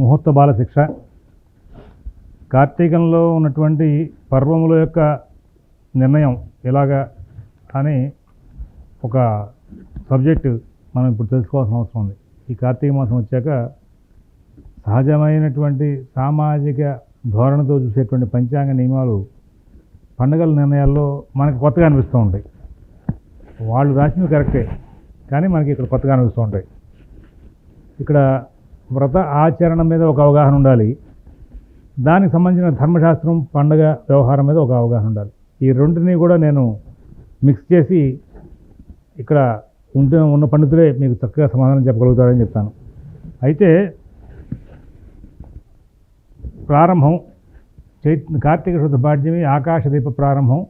ముహూర్త బాల శిక్ష కార్తీకంలో ఉన్నటువంటి పర్వముల యొక్క నిర్ణయం ఎలాగా అని ఒక సబ్జెక్టు మనం ఇప్పుడు తెలుసుకోవాల్సిన అవసరం ఉంది. ఈ కార్తీక మాసం వచ్చాక సహజమైనటువంటి సామాజిక ధోరణితో చూసేటువంటి పంచాంగ నియమాలు పండుగల నిర్ణయాల్లో మనకు కొత్తగా అనిపిస్తూ ఉంటాయి. వాళ్ళు రాసినవి కరెక్టే కానీ మనకి ఇక్కడ కొత్తగా అనిపిస్తూ ఉంటాయి. ఇక్కడ వ్రత ఆచరణ మీద ఒక అవగాహన ఉండాలి. దానికి సంబంధించిన ధర్మశాస్త్రం పండగ వ్యవహారం మీద ఒక అవగాహన ఉండాలి. ఈ రెంటిని కూడా నేను మిక్స్ చేసి ఇక్కడ ఉంటే ఉన్న పండితులే మీకు చక్కగా సమాధానం చెప్పగలుగుతారని చెప్తాను. అయితే ప్రారంభం చై కార్తీక శుద్ధ పాఠ్యమి ఆకాశ దీప ప్రారంభం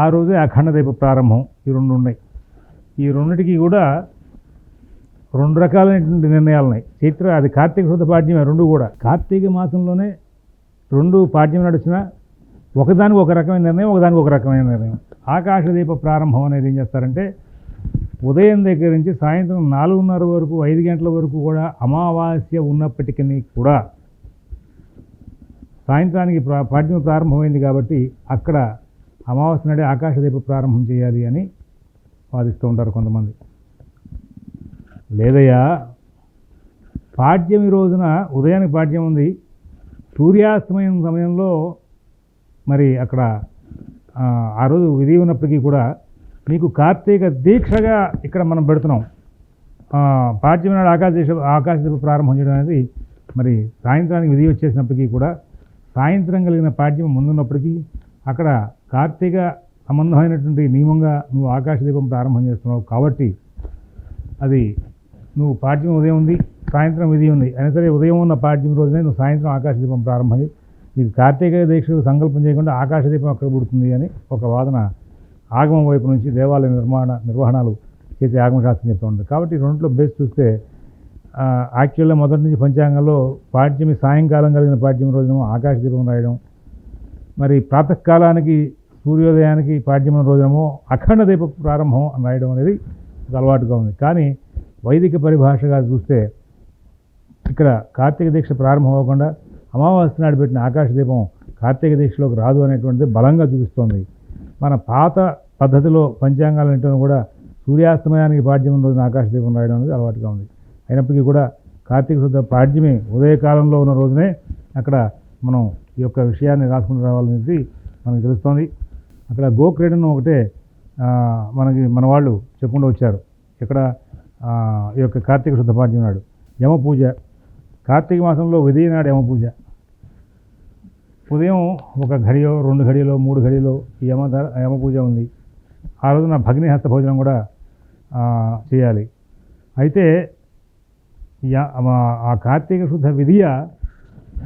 ఆ రోజే అఖండ దీప ప్రారంభం ఈ రెండు ఉన్నాయి ఈ రెండింటికి కూడా రెండు రకాలైనటువంటి నిర్ణయాలు ఉన్నాయి చైత్ర అది కార్తీక శుద్ధ పాఠ్యమే రెండు కూడా. కార్తీక మాసంలోనే రెండు పాఠ్యం నడిచిన ఒకదానికి ఒక రకమైన నిర్ణయం ఒకదానికి ఒక రకమైన నిర్ణయం. ఆకాశ దీప ప్రారంభం అనేది ఏం చేస్తారంటే ఉదయం దగ్గర నుంచి సాయంత్రం నాలుగున్నర వరకు ఐదు గంటల వరకు కూడా అమావాస్య ఉన్నప్పటికీ కూడా సాయంత్రానికి పాఠ్యం ప్రారంభమైంది కాబట్టి అక్కడ అమావాస్య నాడే ఆకాశదీప ప్రారంభం చేయాలి అని వాదిస్తూ ఉంటారు కొంతమంది. లేదయ్యా. పాఠ్యం ఈ రోజున ఉదయానికి పాడ్యం ఉంది. సూర్యాస్తమయం సమయంలో మరి అక్కడ ఆ, రోజు విధి ఉన్నప్పటికీ కూడా మీకు కార్తీక దీక్షగా ఇక్కడ మనం పెడుతున్నాం. ఆ, నాడు ఆకాశ ఆకాశ ప్రారంభం చేయడం అనేది మరి సాయంత్రానికి విధి వచ్చేసినప్పటికీ కూడా సాయంత్రం కలిగిన పాఠ్యం ముందున్నప్పటికీ అక్కడ కార్తీక సంబంధమైనటువంటి నియమంగా నువ్వు ఆకాశ దీపం ప్రారంభం చేస్తున్నావు కాబట్టి అది నువ్వు పాఠ్యం ఉదయం ఉంది సాయంత్రం ఇది ఉంది. అయినా సరే ఉదయం ఉన్న పాఠ్యం రోజునే నువ్వు సాయంత్రం ఆకాశ దీపం ప్రారంభం ఇది కార్తీక దీక్షకు సంకల్పం చేయకుండా ఆకాశ దీపం అక్కడ పుడుతుంది అని ఒక వాదన ఆగమం వైపు నుంచి దేవాలయ నిర్మాణ నిర్వహణలు చేసే ఆగమశాస్త్రం చెప్తూ ఉంటుంది కాబట్టి ఈ బేస్ చూస్తే యాక్చువల్గా మొదటి నుంచి పంచాంగంలో పాడ్యమి సాయంకాలం కలిగిన పాఠ్యం రోజున ఆకాశ దీపం రాయడం. మరి ప్రాతకాలానికి సూర్యోదయానికి పాఠ్యమైన రోజునమో అఖండ దీప ప్రారంభం అని రాయడం అనేది ఒక అలవాటుగా ఉంది. కానీ వైదిక పరిభాషగా చూస్తే ఇక్కడ కార్తీక దీక్ష ప్రారంభం అవ్వకుండా అమావాస్య నాడు పెట్టిన ఆకాశ దీపం కార్తీక దీక్షలోకి రాదు అనేటువంటిది బలంగా చూపిస్తోంది. మన పాత పద్ధతిలో పంచాంగాలు పంచాంగాలన్నింటిలో కూడా సూర్యాస్తమయానికి పాడ్యం రోజున ఆకాశ దీపం రాయడం అనేది అలవాటుగా ఉంది. అయినప్పటికీ కూడా కార్తీక శుద్ధ పాడ్యమే ఉదయకాలంలో ఉన్న రోజునే అక్కడ మనం ఈ యొక్క విషయాన్ని రాసుకుని రావాలనేది మనకు తెలుస్తోంది. అక్కడ గోక్రీడను ఒకటే మనకి మన వాళ్ళు చెప్పుకుంటూ వచ్చారు. ఇక్కడ ఈ యొక్క కార్తీక శుద్ధ పాఠ్యం నాడు. యమ పూజ. కార్తీక మాసంలో ఉదయం నాడు యమ పూజ. ఉదయం ఒక ఘడియో రెండు ఘడియలో మూడు ఘడియలో ఈ యమ యమ పూజ ఉంది. ఆ రోజున భగ్ని హస్త భోజనం కూడా చేయాలి. అయితే ఆ- ఆ కార్తీక శుద్ధ విధియ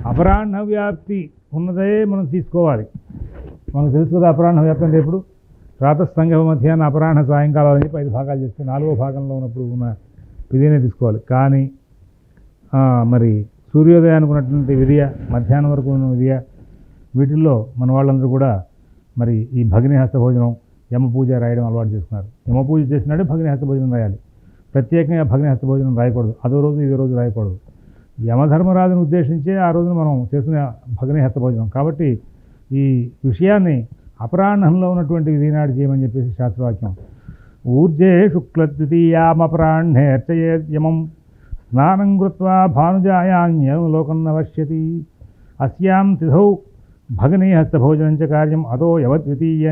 అపరాహ్న వ్యాప్తి ఉన్నదే మనం తీసుకోవాలి. మనకు తెలుసు కదా అపరాహ్న వ్యాప్తి అంటే ఎప్పుడు? ప్రాతస్తంగ మధ్యాహ్న అపరాహ్న సాయంకాలం అని చెప్పి ఐదు భాగాలు చేస్తే నాలుగో భాగంలో ఉన్నప్పుడు ఉన్న విధినే తీసుకోవాలి. కానీ మరి సూర్యోదయానికి ఉన్నటువంటి విధియ మధ్యాహ్నం వరకు ఉన్న విధియ వీటిల్లో మన వాళ్ళందరూ కూడా మరి ఈ భగ్నిహస్త భోజనం యమ పూజ రాయడం అలవాటు చేసుకున్నారు. యమ పూజ చేసినాడే భగిని హస్త భోజనం రాయాలి. ప్రత్యేకంగా భగ్నిహస్త భోజనం రాయకూడదు. అదో రోజు ఇదో రోజు రాయకూడదు. యమధర్మరాజును ఉద్దేశించే ఆ రోజున మనం చేసిన భగ్నిహస్త భోజనం. కాబట్టి ఈ విషయాన్ని అపరాహ్నంలో ఉన్నటువంటి విధినాడు చేయమని చెప్పేసి శాస్త్రవాక్యం. ఊర్జే శుక్లద్వితీయామపరాహ్నే అర్చయేద్యమం స్నానం కృత్వా భానుజాయాన్యం లోకం నవశ్యతి. అస్యాం తిథౌ భగనీ హస్తభోజనం చ కార్యం. అదో యవద్వితీయ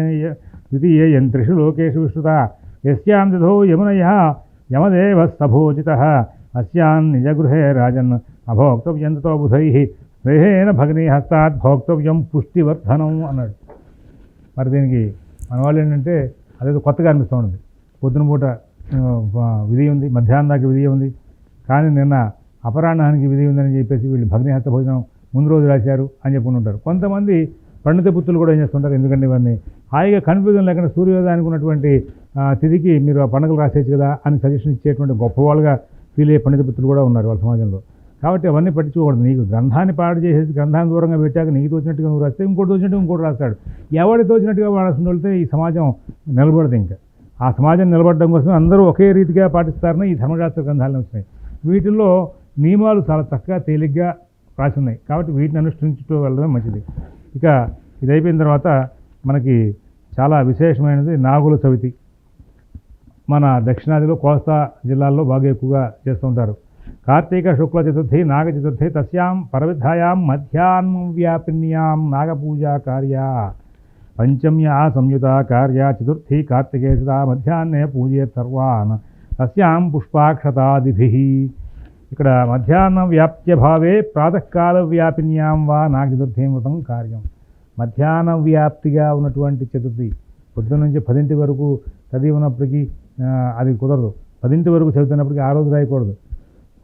ద్వితీయేయం త్రిషు లోకేషు విశ్రుత యస్యాం తిథౌ యమునయ యమదేవ సభోజిత అస్యాన్ నిజగృహే రాజన్ అభోక్తవ్యంతతో బుధై. స్నేహేన భగనీ హస్తాత్ భోక్తవ్యం పుష్టివర్ధనం అన్నాడు. మరి దీనికి మన వాళ్ళు ఏంటంటే అదేదో కొత్తగా అనిపిస్తూ ఉంది పొద్దున పూట విధి ఉంది మధ్యాహ్నం దాకా విధి ఉంది. కానీ నిన్న అపరాహ్నానికి విధి ఉందని చెప్పేసి వీళ్ళు భగ్నిహత్య భోజనం ముందు రోజు రాశారు అని చెప్పుకుంటూ ఉంటారు. కొంతమంది పండిత పుత్రులు కూడా ఏం చేస్తుంటారు? ఎందుకంటే ఇవన్నీ హాయిగా కన్ఫ్యూజన్ లేకుండా సూర్యోదయానికి ఉన్నటువంటి తిథికి మీరు ఆ పండుగలు రాసేయచ్చు కదా అని సజెషన్ ఇచ్చేటువంటి గొప్పవాళ్ళుగా ఫీల్ అయ్యే పండిత పుత్రులు కూడా ఉన్నారు వాళ్ళ సమాజంలో. కాబట్టి అవన్నీ పట్టించుకోకూడదు. నీకు గ్రంథాన్ని పాడు చేసేసి గ్రంథాన్ని దూరంగా పెట్టాక నీకు తోచినట్టుగా నువ్వు రాస్తే ఇంకోటి తోచినట్టు ఇంకోటి రాస్తాడు. ఎవడి తోచినట్టుగా వాడాల్సిన వెళ్తే ఈ సమాజం నిలబడదు ఇంకా. ఆ సమాజం నిలబడడం కోసం అందరూ ఒకే రీతిగా పాటిస్తారని ఈ ధర్మశాస్త్ర గ్రంథాలను వచ్చినాయి వీటిల్లో నియమాలు చాలా చక్కగా తేలిగ్గా రాసి ఉన్నాయి కాబట్టి వీటిని అనుష్ఠించుతూ వెళ్ళడమే మంచిది. ఇక ఇది అయిపోయిన తర్వాత మనకి చాలా విశేషమైనది నాగుల చవితి మన దక్షిణాదిలో కోస్తా జిల్లాల్లో బాగా ఎక్కువగా చేస్తూ ఉంటారు. కార్తీక శుక్ల చతుర్థి నాగ చతుర్థి తస్యాం పరవిధాయాం మధ్యాహ్నం వ్యాపిన్యాం నాగపూజా కార్య. పంచమ్యా సంయుత కార్య చతుర్థి కార్తికేశదా మధ్యాహ్నే పూజేత్ సర్వాన్. తస్యాం పుష్పాక్షతాదిభి. ఇక్కడ మధ్యాహ్న వ్యాప్త్యభావే ప్రాతకాల వ్యాపిన్యాం వా నాగ చతుర్థి వ్రతం కార్యం. మధ్యాహ్న వ్యాప్తిగా ఉన్నటువంటి చతుర్థి. పొద్దున్న నుంచి పదింటి వరకు చదివినప్పటికీ అది కుదరదు. పదింటి వరకు చదువుతున్నప్పటికీ ఆ రోజు రాయకూడదు.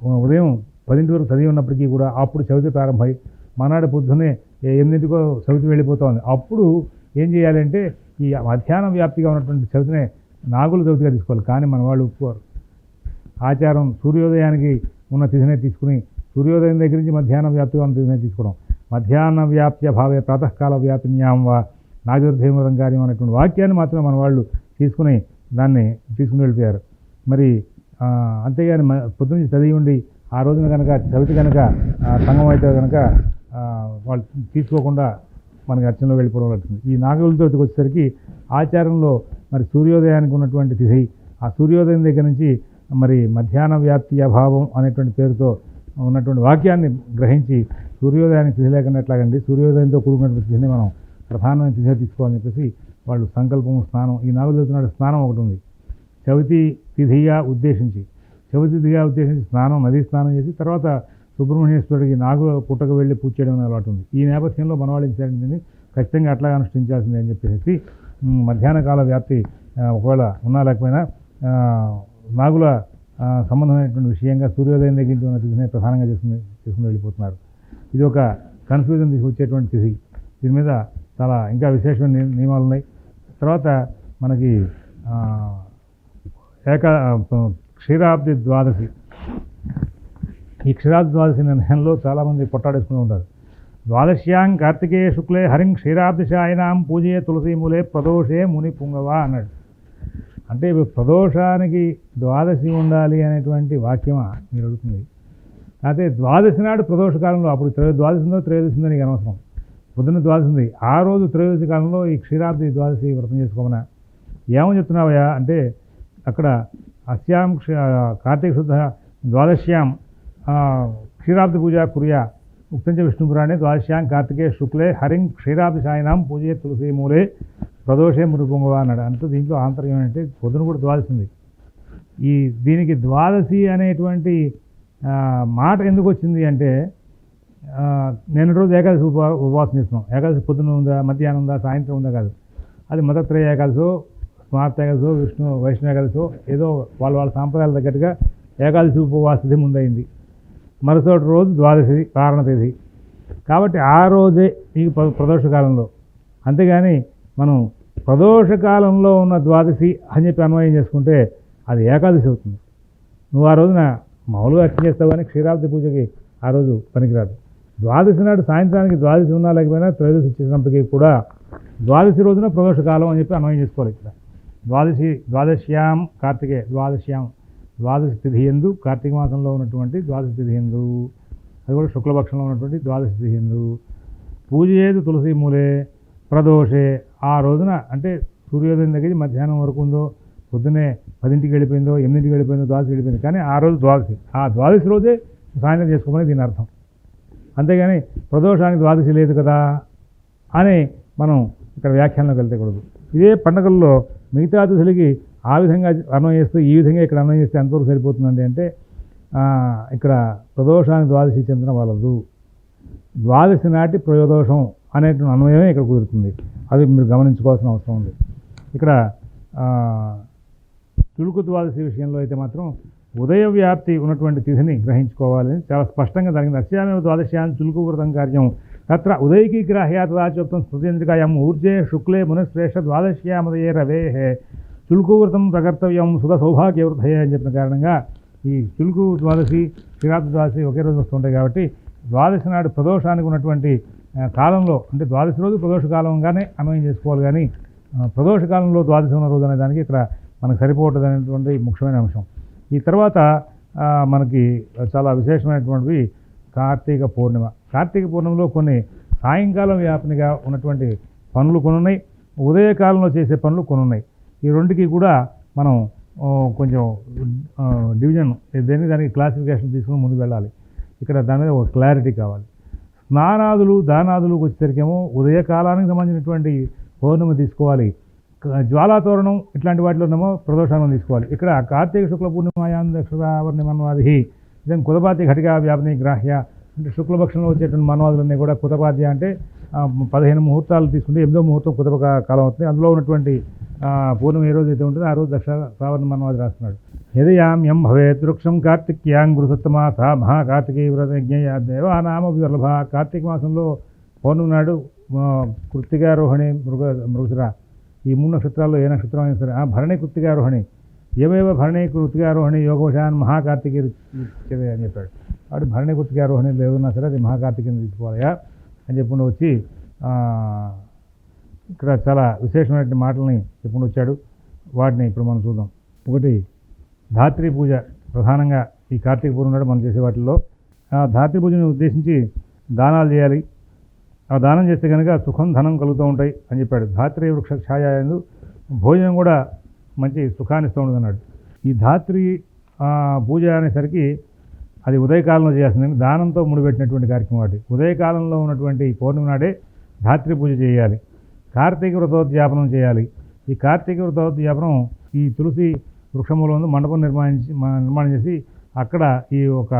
ఉదయం పదింటి వరకు చదివి ఉన్నప్పటికీ కూడా అప్పుడు చవితి ప్రారంభమై మనాడు పొద్దున్నే ఎనిమిదింటికో చవితి వెళ్ళిపోతుంది అప్పుడు ఏం చేయాలంటే ఈ మధ్యాహ్నం వ్యాప్తిగా ఉన్నటువంటి చవితినే నాగుల చవితిగా తీసుకోవాలి. కానీ మన వాళ్ళు ఒప్పుకోరు. ఆచారం సూర్యోదయానికి ఉన్న తిథినే తీసుకుని సూర్యోదయం దగ్గర నుంచి మధ్యాహ్నం వ్యాప్తిగా ఉన్న తిథినే తీసుకోవడం. మధ్యాహ్న వ్యాప్య భావే ప్రాతకాల వ్యాపిన్యాం వా నాగదుర్ధేమృతం కార్యం అనేటువంటి వాక్యాన్ని మాత్రమే మన వాళ్ళు తీసుకుని దాన్ని తీసుకుని వెళ్ళిపోయారు. మరి అంతేగాని మ- పొద్దున్నే చదివి ఉండి ఆ రోజున కనుక చవితి కనుక ఆ, సంగం అయితే కనుక వాళ్ళు తీసుకోకుండా మనకి అర్చనలో వెళ్ళిపోవడం అవుతుంది ఈ నాగవుల వచ్చేసరికి ఆచారంలో మరి సూర్యోదయానికి ఉన్నటువంటి తిథి ఆ సూర్యోదయం దగ్గర నుంచి మరి మధ్యాహ్న వ్యాప్తి అభావం అనేటువంటి పేరుతో ఉన్నటువంటి వాక్యాన్ని గ్రహించి సూర్యోదయానికి తిథి లేకుండా ఎట్లాగండి సూర్యోదయంతో కూడుకున్నటువంటి తిథిని మనం ప్రధానమైన తిథిగా తీసుకోవాలని చెప్పేసి వాళ్ళు సంకల్పం స్నానం ఈ నాగులతో చదువుతున్నాడు స్నానం ఒకటి ఉంది. చవితి తిథిగా ఉద్దేశించి చవితి తిథిగా ఉద్దేశించి స్నానం నదీ స్నానం చేసి తర్వాత సుబ్రహ్మణ్యేశ్వరుడికి నాగు పుట్టకు వెళ్ళి పూజ చేయడం అనే అలవాటు ఉంది. ఈ నేపథ్యంలో మనవాళ్ళు ఏం ఖచ్చితంగా అట్లా అనుష్ఠించాల్సిందే అని చెప్పేసి మధ్యాహ్న కాల వ్యాప్తి ఒకవేళ ఉన్నా లేకపోయినా నాగుల సంబంధమైనటువంటి విషయంగా సూర్యోదయం దగ్గర ఉన్న తిథిని ప్రధానంగా చేసుకుని చేసుకుని వెళ్ళిపోతున్నారు. ఇది ఒక కన్ఫ్యూజన్ తీసుకొచ్చేటువంటి తిథి. దీని మీద చాలా ఇంకా విశేషమైన నియ- నియమాలు ఉన్నాయి. తర్వాత మనకి ఏకా క్షీరాబ్ది ద్వాదశి. ఈ క్షీరాబ్ది ద్వాదశి నిర్ణయంలో చాలామంది పొట్టాడేసుకుని ఉంటారు. ద్వాదశ్యాం కార్తికేయ శుక్లే హరిం క్షీరాబ్దిశాయనాం పూజే తులసీములే ప్రదోషే ముని పుంగవ అన్నాడు. అంటే ఇప్పుడు ప్రదోషానికి ద్వాదశి ఉండాలి అనేటువంటి వాక్యమా మీరు అడుగుతుంది. అయితే ద్వాదశి నాడు ప్రదోష కాలంలో అప్పుడు త్రయో ద్వాదశి ఉందో త్రయోదశి ఉందో నీకు అనవసరం. పొద్దున్న ద్వాదశి ఉంది. ఆ రోజు త్రయోదశి కాలంలో ఈ క్షీరాబ్ది ద్వాదశి వ్రతం చేసుకోమన్నా ఏమని చెప్తున్నావయ్యా? అంటే అక్కడ అస్యాం కార్తీక శుద్ధ ద్వాదశ్యాం క్షీరాబ్ది పూజ కురియ ఉక్తంచ విష్ణుపురాణే ద్వాదశ్యాం కార్తికే శుక్లే హరిం క్షీరాబ్ది సాయినాం పూజే తులసి మూలే ప్రదోషే మురుకుంగవ అన్నాడు. అంత దీంట్లో ఆంతర్యం ఏంటంటే పొద్దున కూడా ద్వాదశి ఉంది ఈ దీనికి ద్వాదశి అనేటువంటి మాట ఎందుకు వచ్చింది అంటే నేను నిన్న రోజు ఏకాదశి ఉపవాసం చేస్తున్నాం. ఏకాదశి పొద్దున ఉందా మధ్యాహ్నం ఉందా సాయంత్రం ఉందా కాదు. అది మదత్రయ ఏకాదశి స్మార్త ఏకాదశో విష్ణు వైష్ణవ కలిసి ఏదో వాళ్ళ వాళ్ళ సాంప్రదాయాల తగ్గట్టుగా ఏకాదశి ఉపవాసది ముందైంది మరుసటి రోజు ద్వాదశి కారణ తేదీ కాబట్టి ఆ రోజే ఈ ప్ర- అంతేగాని మనం ప్రదోషకాలంలో ఉన్న ద్వాదశి అని చెప్పి అన్వయం చేసుకుంటే అది ఏకాదశి అవుతుంది. నువ్వు ఆ రోజున మామూలుగా అక్ష చేస్తావు కానీ క్షీరాబ్ది పూజకి ఆ రోజు పనికిరాదు. ద్వాదశి నాడు సాయంత్రానికి ద్వాదశి ఉన్నా లేకపోయినా త్రయోదశి వచ్చేసినప్పటికీ కూడా ద్వాదశి రోజున ప్రదోషకాలం అని చెప్పి అన్వయం చేసుకోవాలి ఇక్కడ. ద్వాదశి ద్వాదశ్యాం కార్తికే ద్వాదశ్యాం ద్వాదశి తిథి ఎందు కార్తీక మాసంలో ఉన్నటువంటి ద్వాదశి తిథి ఎందు అది కూడా శుక్లపక్షంలో ఉన్నటువంటి ద్వాదశి తిథి ఎందు. పూజ చేయదు తులసి మూలే ప్రదోషే ఆ రోజున అంటే సూర్యోదయం దగ్గర మధ్యాహ్నం వరకు ఉందో పొద్దున్నే పదింటికి వెళ్ళిపోయిందో ఎనిమిదింటికి వెళ్ళిపోయిందో ద్వాదశి వెళ్ళిపోయింది కానీ ఆ రోజు ద్వాదశి. ఆ ద్వాదశి రోజే సాయంత్రం చేసుకోమని దీని అర్థం. అంతేగాని ప్రదోషానికి ద్వాదశి లేదు కదా అని మనం ఇక్కడ వ్యాఖ్యానంలోకి వెళ్తే కూడదు. ఇదే పండగల్లో మిగతా అతిథులకి ఆ విధంగా అన్వయిస్తూ ఈ విధంగా ఇక్కడ అన్నం చేస్తే ఎంతవరకు సరిపోతుందండి అంటే ఇక్కడ ప్రదోషానికి ద్వాదశి చెందిన వాళ్ళదు. ద్వాదశి నాటి ప్రయోదోషం అనేటువంటి అన్వయమే ఇక్కడ కుదురుతుంది. అది మీరు గమనించుకోవాల్సిన అవసరం ఉంది. ఇక్కడ తుడుకు ద్వాదశి విషయంలో అయితే మాత్రం ఉదయ వ్యాప్తి ఉన్నటువంటి తిథిని గ్రహించుకోవాలని చాలా స్పష్టంగా జరిగింది. ద్వాదశి ద్వాదశ్యాన్ని చులుకు వ్రతం కార్యం తత్ర ఉదయకి గ్రాహ్యా తదాచోక్తం స్మృతింద్రికాయం ఊర్జే శుక్లే మునశ్రేష్ఠ ద్వాదశ్యామదయే రవే. చులుకు ప్రకర్తవ్యం సుధ సౌభాగ్య అని చెప్పిన కారణంగా ఈ చులుకు ద్వాదశి శ్రీరాత్రి ద్వాదశి ఒకే రోజు వస్తుంటాయి కాబట్టి ద్వాదశి నాడు ప్రదోషానికి ఉన్నటువంటి కాలంలో అంటే ద్వాదశి రోజు ప్రదోష కాలంగానే అన్వయం చేసుకోవాలి కానీ ప్రదోషకాలంలో ప్రదోష కాలంలో ద్వాదశి ఉన్న రోజు అనే దానికి ఇక్కడ మనకు సరిపోవటం అనేటువంటి ముఖ్యమైన అంశం. ఈ తర్వాత మనకి చాలా విశేషమైనటువంటివి కార్తీక పూర్ణిమ. కార్తీక పూర్ణంలో కొన్ని సాయంకాలం వ్యాపనిగా ఉన్నటువంటి పనులు కొన్ని ఉన్నాయి ఉదయకాలంలో చేసే పనులు కొన్ని ఉన్నాయి ఈ రెండుకి కూడా మనం కొంచెం డివిజన్ దేని దానికి క్లాసిఫికేషన్ తీసుకుని ముందు వెళ్ళాలి. ఇక్కడ దాని మీద ఒక క్లారిటీ కావాలి. స్నానాదులు దానాదులు వచ్చేసరికేమో ఉదయకాలానికి సంబంధించినటువంటి పౌర్ణమి తీసుకోవాలి. జ్వాలాతోరణం ఇట్లాంటి వాటిలోనేమో ప్రదోషాలను తీసుకోవాలి. ఇక్కడ కార్తీక శుక్ల పూర్ణిమాయాం దక్షిణావర్ణి మన్వాది ఇదం కుదపాతి ఘటికా వ్యాపని గ్రాహ్య అంటే శుక్లపక్షంలో వచ్చేటువంటి మనవాదులన్నీ కూడా కృతపాద్య అంటే పదిహేను ముహూర్తాలు తీసుకుంటే ఎనిమిదో ముహూర్తం కృతప కాలం అవుతుంది అందులో ఉన్నటువంటి పూర్ణం ఏ రోజు అయితే ఉంటుందో ఆ రోజు దక్ష శ్రావణ మనవాది రాస్తున్నాడు యదయామ్యం భవేత్ వృక్షం కార్తిక్యాంగురుసత్తమా సా మహాకార్తికీ వ్రతజ్ఞయ దేవానామ దుర్లభ కార్తీక మాసంలో పౌర్ణమి నాడు కృత్తికారోహిణి మృగ మృగశిర ఈ మూడు నక్షత్రాల్లో ఏ నక్షత్రం అయినా సరే ఆ భరణి కృత్తికారోహిణి ఏవేవ భరణి కృత్తికారోహిణి యోగవశాన్ మహాకార్తికి అని చెప్పాడు కాబట్టి భరణి కృత్తికారోహణి లేదన్నా సరే అది మహాకార్తికని తీసుకోవాలయా అని చెప్పుకుంటూ వచ్చి ఇక్కడ చాలా విశేషమైనటువంటి మాటల్ని చెప్పుకుంటూ వచ్చాడు. వాటిని ఇప్పుడు మనం చూద్దాం. ఒకటి ధాత్రి పూజ ప్రధానంగా ఈ కార్తీక పూర్ణం మనం చేసే వాటిల్లో. ఆ ధాత్రి పూజను ఉద్దేశించి దానాలు చేయాలి. ఆ దానం చేస్తే కనుక సుఖం ధనం కలుగుతూ ఉంటాయి అని చెప్పాడు. ధాత్రి వృక్ష ఛాయ ఎందు భోజనం కూడా మంచి సుఖాన్ని ఇస్తూ ఉంటుంది అన్నాడు ఈ ధాత్రి పూజ అనేసరికి అది ఉదయకాలంలో చేస్తుంది దానంతో ముడిపెట్టినటువంటి కార్యక్రమం వాటి ఉదయకాలంలో ఉన్నటువంటి పౌర్ణమి నాడే ధాత్రి పూజ చేయాలి. కార్తీక వ్రతోద్యాపనం చేయాలి. ఈ కార్తీక వ్రతోద్యాపనం ఈ తులసి వృక్షములో మండపం నిర్మాణించి నిర్మాణం చేసి అక్కడ ఈ ఒక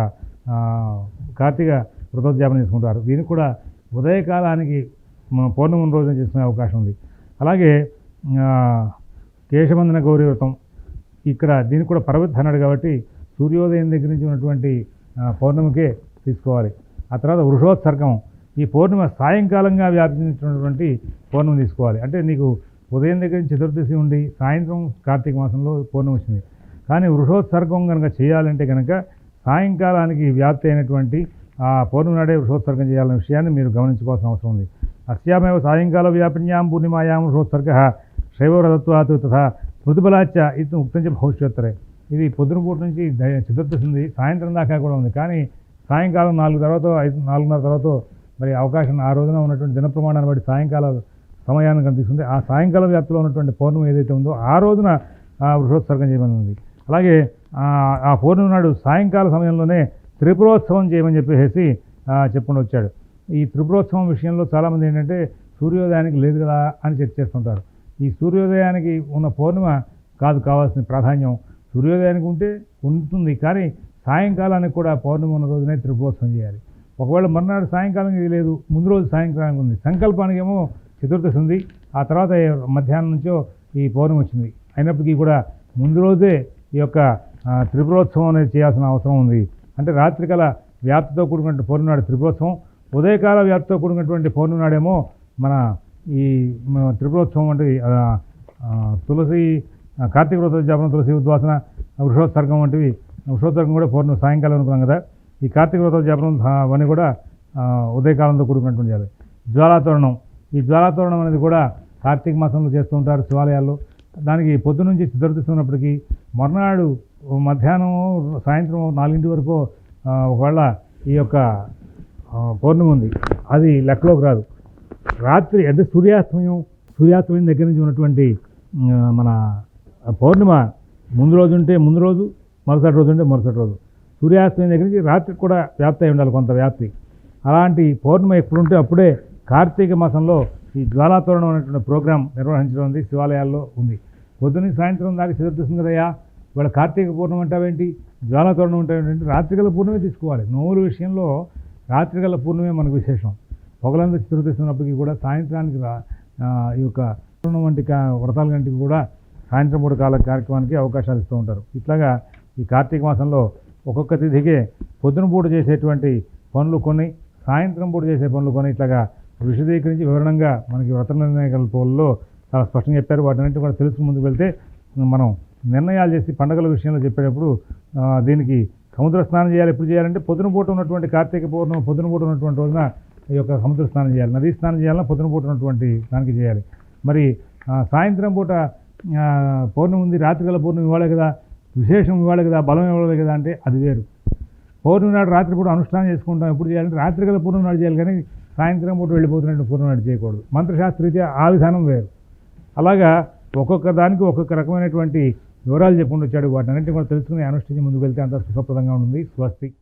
కార్తీక వ్రతోద్యాపనం చేసుకుంటారు. దీనికి కూడా ఉదయకాలానికి మన పౌర్ణమి రోజున చేసుకునే అవకాశం ఉంది. అలాగే కేశవందన గౌరీ వ్రతం ఇక్కడ దీనికి కూడా పర్వత అన్నాడు కాబట్టి సూర్యోదయం దగ్గర నుంచి ఉన్నటువంటి పౌర్ణమికే తీసుకోవాలి. ఆ తర్వాత వృషోత్సర్గం. ఈ పౌర్ణిమ సాయంకాలంగా వ్యాపించినటువంటి పౌర్ణమి తీసుకోవాలి. అంటే నీకు ఉదయం దగ్గర నుంచి చతుర్దశి ఉండి సాయంత్రం కార్తీక మాసంలో పౌర్ణమి వచ్చింది. కానీ వృషోత్సర్గం కనుక చేయాలంటే కనుక సాయంకాలానికి వ్యాప్తి అయినటువంటి ఆ పౌర్ణమి నాడే వృషోత్సర్గం చేయాలనే విషయాన్ని మీరు గమనించుకోవాల్సిన అవసరం ఉంది. అస్యామేవ సాయంకాల వ్యాపిన్యాం పూర్ణిమాయాం వృషోత్సర్గ శైవవ్రతత్వాత్ తథా మృదుబలాచ ఇది ఉక్తంచ భవిష్యోత్తరే. ఇది పొద్దున పూట నుంచి చతుర్దశి సాయంత్రం దాకా కూడా ఉంది. కానీ సాయంకాలం నాలుగు తర్వాత ఐదు నాలుగున్నర తర్వాత మరి అవకాశం ఆ రోజున ఉన్నటువంటి దిన ప్రమాణాన్ని బట్టి సాయంకాల సమయాన్ని కనిపిస్తుంది ఆ సాయంకాల వ్యాప్తిలో ఉన్నటువంటి పౌర్ణమి ఏదైతే ఉందో ఆ రోజున వృషోత్సర్గం చేయమని ఉంది. అలాగే ఆ పౌర్ణమి నాడు సాయంకాల సమయంలోనే త్రిపురోత్సవం చేయమని చెప్పేసి ఆ, చెప్పుకుంటూ వచ్చాడు. ఈ త్రిపురోత్సవం విషయంలో చాలామంది ఏంటంటే సూర్యోదయానికి లేదు కదా అని చర్చ చేస్తుంటారు ఈ సూర్యోదయానికి ఉన్న పౌర్ణిమ కాదు కావాల్సిన ప్రాధాన్యం సూర్యోదయానికి ఉంటే ఉంటుంది. కానీ సాయంకాలానికి కూడా పౌర్ణమి ఉన్న రోజునే త్రిపోత్సవం చేయాలి. ఒకవేళ మర్నాడు సాయంకాలం ఇది లేదు ముందు రోజు సాయంకాలం ఉంది. సంకల్పానికి ఏమో చతుర్దశి ఉంది. ఆ తర్వాత మధ్యాహ్నం నుంచో ఈ పౌర్ణమి వచ్చింది. అయినప్పటికీ కూడా ముందు రోజే ఈ యొక్క త్రిపురోత్సవం అనేది చేయాల్సిన అవసరం ఉంది. అంటే రాత్రికాల వ్యాప్తితో కూడుకున్న పౌర్ణమి నాడు త్రిపురోత్సవం ఉదయకాల వ్యాప్తితో కూడినటువంటి పౌర్ణమి నాడేమో మన ఈ త్రిపురోత్సవం అంటే తులసి కార్తీక వ్రతోద్యాపన తులసి ఉద్వాసన వృషోత్సర్గం వంటివి. వృషోత్సర్గం కూడా పూర్ణం సాయంకాలం అనుకున్నాం కదా. ఈ కార్తీక వ్రతోద్యాపనం జాపనం అవన్నీ కూడా ఉదయకాలంతో కూడుకున్నటువంటి చేయాలి జ్వాలాతోరణం. ఈ జ్వాలాతోరణం అనేది కూడా కార్తీక మాసంలో చేస్తూ ఉంటారు శివాలయాల్లో. దానికి పొద్దు నుంచి చతుర్దశి ఉన్నప్పటికీ మర్నాడు మధ్యాహ్నం సాయంత్రం నాలుగింటి వరకు ఒకవేళ ఈ యొక్క పౌర్ణమి ఉంది. అది లెక్కలోకి రాదు. రాత్రి అంటే సూర్యాస్తమయం సూర్యాస్తమయం దగ్గర నుంచి ఉన్నటువంటి మన పౌర్ణిమ ముందు రోజు ఉంటే ముందు రోజు మరుసటి రోజు ఉంటే మరుసటి రోజు. సూర్యాస్తమయం దగ్గర నుంచి రాత్రికి కూడా వ్యాప్తి అయి ఉండాలి కొంత వ్యాప్తి. అలాంటి పౌర్ణిమ ఎప్పుడుంటే అప్పుడే కార్తీక మాసంలో ఈ జ్వాలాతోరణం అనేటువంటి ప్రోగ్రాం నిర్వహించడం ఉంది శివాలయాల్లో ఉంది. పొద్దున్న సాయంత్రం దాకా చదువుతుంది కదయ్యా. ఇవాళ కార్తీక పూర్ణం అంటావేంటి? జ్వాలాతోరణం అంటావేంటి రాత్రికల పూర్ణమే తీసుకోవాలి. నోరు విషయంలో రాత్రికల పూర్ణమే మనకు విశేషం. పొగలంతా చతుర్దశినప్పటికీ కూడా సాయంత్రానికి ఈ యొక్క పూర్ణం వంటి వ్రతాల వంటివి కూడా సాయంత్రం పూట కాల కార్యక్రమానికి అవకాశాలు ఇస్తూ ఉంటారు. ఇట్లాగా ఈ కార్తీక మాసంలో ఒక్కొక్క తిథికే పొద్దున పూట చేసేటువంటి పనులు కొన్ని సాయంత్రం పూట చేసే పనులు కొన్ని ఇట్లాగా విశదీకరించి వివరణంగా మనకి వ్రత నిర్ణయాల పోల్లో చాలా స్పష్టంగా చెప్పారు. వాటన్నిటి కూడా తెలుసుకుని ముందుకు వెళ్తే మనం నిర్ణయాలు చేసి పండుగల విషయంలో చెప్పేటప్పుడు దీనికి సముద్ర స్నానం చేయాలి. ఎప్పుడు చేయాలంటే పొద్దున పూట ఉన్నటువంటి కార్తీక పూర్ణం పొద్దున పూట ఉన్నటువంటి రోజున ఈ యొక్క సముద్ర స్నానం చేయాలి. నదీ స్నానం చేయాలన్నా పొద్దున పూట ఉన్నటువంటి దానికి చేయాలి. మరి సాయంత్రం పూట పౌర్ణమి ఉంది రాత్రికల పౌర్ణమి ఇవ్వాలి కదా విశేషం ఇవ్వాలి కదా బలం ఇవ్వాలి కదా అంటే అది వేరు. పౌర్ణమి నాడు రాత్రి కూడా అనుష్ఠానం చేసుకుంటాం ఎప్పుడు చేయాలంటే రాత్రిగల కదా నాడు చేయాలి కానీ సాయంత్రం పూట వెళ్ళిపోతున్నట్టు పూర్ణమి నాడు చేయకూడదు. మంత్రశాస్త్రీత్యా ఆ విధానం వేరు. అలాగా ఒక్కొక్క దానికి ఒక్కొక్క రకమైనటువంటి వివరాలు చెప్పుకుంటూ వచ్చాడు వాటిని కూడా తెలుసుకుని అనుష్ఠించి ముందుకు వెళ్తే అంత సుఖప్రదంగా ఉంటుంది. స్వస్తి.